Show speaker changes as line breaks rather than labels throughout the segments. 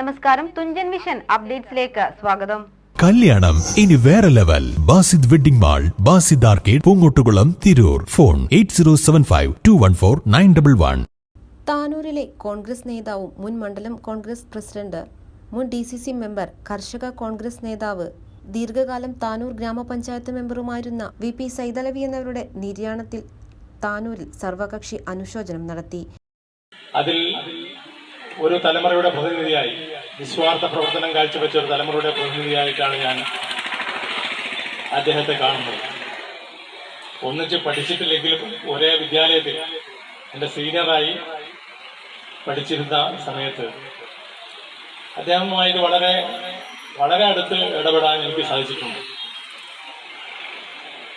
നമസ്കാരം. തുഞ്ചൻ വിഷൻ അപ്ഡേറ്റ്സിലേക്ക് സ്വാഗതം.
കല്യാണം. ഇനി വേറെ level. Basid wedding mall Basid arcade Poongottukulam Tirur. Phone eight zero seven five two one four nine double one.
താനൂരിലെ Congress നേതാവും മുൻ മണ്ഡലം കോൺഗ്രസ് പ്രസിഡന്റ് മുൻ ഡി സി സി മെമ്പർ കർഷക കോൺഗ്രസ് നേതാവ് ദീർഘകാലം താനൂർ ഗ്രാമപഞ്ചായത്ത് മെമ്പറുമായിരുന്ന വി പി സൈതലവി എന്നിവരുടെ നിര്യാണത്തിൽ താനൂരിൽ സർവകക്ഷി അനുശോചനം നടത്തി.
അതിൽ ഒരു തലമുറയുടെ പ്രതിനിധിയായി നിസ്വാർത്ഥ പ്രവർത്തനം കാഴ്ചവെച്ച ഒരു തലമുറയുടെ പ്രതിനിധിയായിട്ടാണ് ഞാൻ അദ്ദേഹത്തെ കാണുന്നത്. ഒന്നിച്ച് പഠിച്ചിട്ടില്ലെങ്കിലും ഒരേ വിദ്യാലയത്തിൽ എന്റെ സീനിയറായി പഠിച്ചിരുന്ന സമയത്ത് അദ്ദേഹവുമായിട്ട് വളരെ വളരെ അടുത്ത് ഇടപെടാൻ എനിക്ക് സാധിച്ചിട്ടുണ്ട്.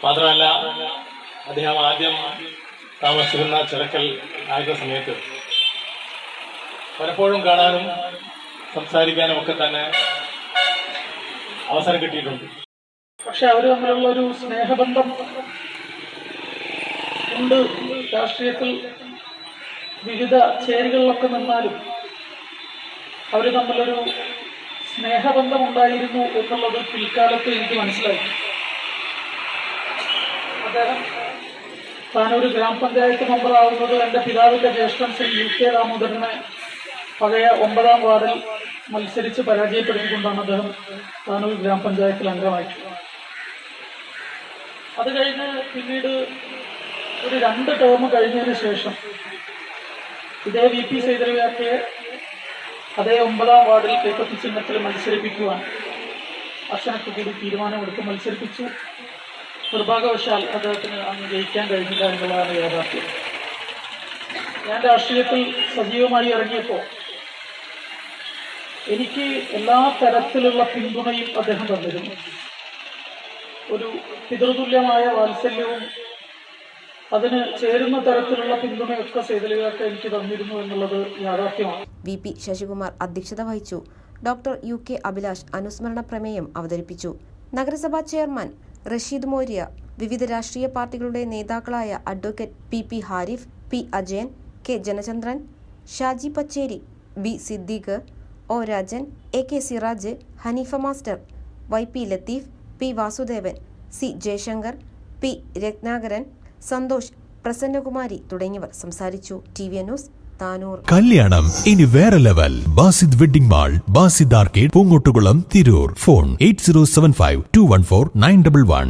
മാത്രമല്ല അദ്ദേഹം ആദ്യം താമസിച്ചിരുന്ന ചിറക്കൽ ആയിരുന്ന സമയത്ത് പലപ്പോഴും കാണാനും സംസാരിക്കാനും ഒക്കെ തന്നെ അവസരം കിട്ടിയിട്ടുണ്ട്.
പക്ഷെ അവർ തമ്മിലുള്ള ഒരു സ്നേഹബന്ധം ഉണ്ട്. രാഷ്ട്രീയത്തിൽ വിവിധ ചേരികളിലൊക്കെ നിന്നാലും അവർ തമ്മിലൊരു സ്നേഹബന്ധം ഉണ്ടായിരുന്നു എന്നുള്ളത് പിൽക്കാലത്ത് എനിക്ക് മനസ്സിലായി. അദ്ദേഹം താനൊരു ഗ്രാമപഞ്ചായത്ത് മെമ്പറാവുന്നത് എന്റെ പിതാവിന്റെ ജ്യേഷ്ഠൻ ശ്രീ യു കെ ദാമോദരനെ പഴയ ഒമ്പതാം വാർഡിൽ മത്സരിച്ച് പരാജയപ്പെടുത്തിക്കൊണ്ടാണ് അദ്ദേഹം താനൂർ ഗ്രാമപഞ്ചായത്തിൽ അംഗമായിട്ടുള്ളത് അത് കഴിഞ്ഞ് പിന്നീട് ഒരു രണ്ട് ടേം കഴിഞ്ഞതിന് ശേഷം ഇതേ വി പി സൈതലവ്യാക്കയെ അതേ ഒമ്പതാം വാർഡിൽ കൈപ്പത്തി ചിഹ്നത്തിൽ മത്സരിപ്പിക്കുവാൻ അച്ഛനൊക്കെ കൂടി തീരുമാനമെടുത്ത് മത്സരിപ്പിച്ചു. നിർഭാഗ്യവശാൽ അദ്ദേഹത്തിന് അന്ന് ജയിക്കാൻ കഴിഞ്ഞില്ല എന്നുള്ളതാണ് യാഥാർത്ഥ്യം. ഞാൻ രാഷ്ട്രീയത്തിൽ സജീവമായി ഇറങ്ങിയപ്പോൾ എനിക്ക് എല്ലാ തരത്തിലുള്ള പിന്തുണയും അദ്ദേഹം തന്നിരുന്നു. ഒരു പിതൃതുല്യമായ വാത്സല്യവും അതിന് ചേരുന്ന തരത്തിലുള്ള പിന്തുണയൊക്കെ സേതലികാർക്ക് എനിക്ക് തന്നിരുന്നു എന്നുള്ളത് യാഥാർത്ഥ്യമാണ്.
വി പി ശശികുമാർ അധ്യക്ഷത വഹിച്ചു. ഡോക്ടർ യു കെ അഭിലാഷ് അനുസ്മരണ പ്രമേയം അവതരിപ്പിച്ചു. നഗരസഭാ ചെയർമാൻ റഷീദ് മോര്യ വിവിധ രാഷ്ട്രീയ പാർട്ടികളുടെ നേതാക്കളായ advocate P P Harif P Ajayan K Janachandran Shaji Pacheri B Siddique O Rajan A K Siraj Hanifa master Y P Latheef P Vasudevan C Jayashankar P Ratnakaran Santhosh Prasannakumari തുടങ്ങിയവർ സംസാരിച്ചു. T V news Tanur.
കല്യാണം ഇനി വേറെ level. Basid wedding mall Basid arcade Poongottukulam Tirur. Phone eight zero seven five two one four nine double one.